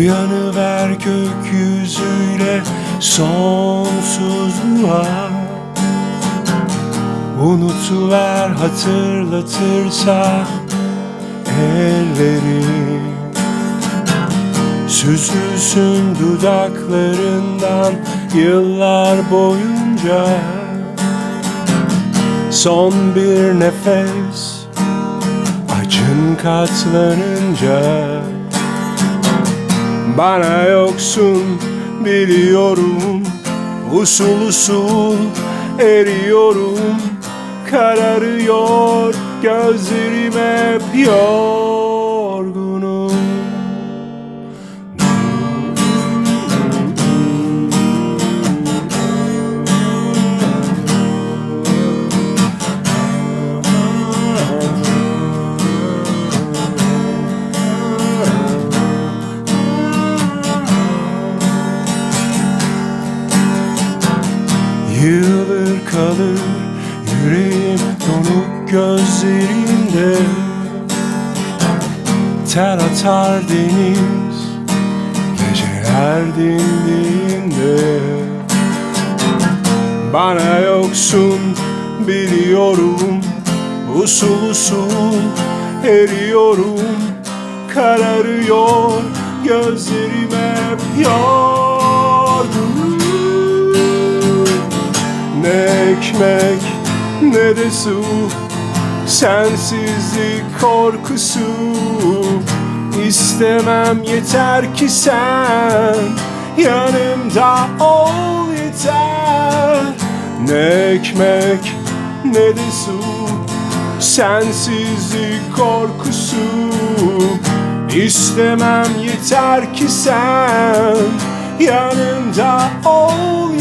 Uyanıver gökyüzüyle sonsuzluğa. Unutuver hatırlatırsa ellerim Süzülsün dudaklarından yıllar boyunca. Son bir nefes acın katlanınca Bana yoksun biliyorum. Usul usul eriyorum. Kararıyor gözlerim hep yorgunum Yığılır kalır yüreğim donuk gözlerimde Ter atar deniz geceler dindiğinde. Bana yoksun biliyorum Usul usul eriyorum. Kararıyor gözlerim hep yorgun ekmek ne de su Sensizlik korkusu. İstemem yeter ki sen Yanımda ol yeter. Ne ekmek ne de su. Sensizlik korkusu. İstemem yeter ki sen Yanımda ol